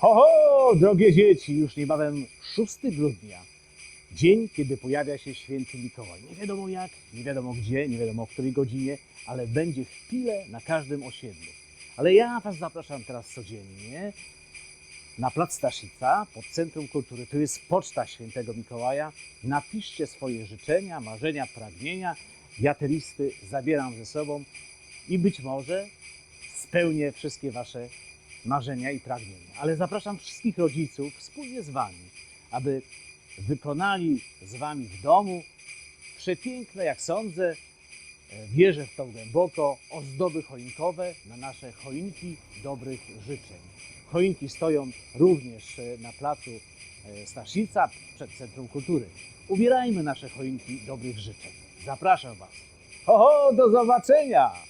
Ho, ho, drogie dzieci, już niebawem 6 grudnia. Dzień, kiedy pojawia się święty Mikołaj. Nie wiadomo jak, nie wiadomo gdzie, nie wiadomo o której godzinie, ale będzie w pile na każdym osiedlu. Ale ja Was zapraszam teraz codziennie na Plac Staszica pod Centrum Kultury. Tu jest poczta świętego Mikołaja. Napiszcie swoje życzenia, marzenia, pragnienia. Ja te listy zabieram ze sobą i być może spełnię wszystkie Wasze marzenia i pragnienia. Ale zapraszam wszystkich rodziców wspólnie z Wami, aby wykonali z Wami w domu przepiękne, jak sądzę, e, wierzę w to głęboko, ozdoby choinkowe na nasze choinki dobrych życzeń. Choinki stoją również e, na placu e, Staszica przed Centrum Kultury. Ubierajmy nasze choinki dobrych życzeń. Zapraszam Was. Ho, ho, do zobaczenia!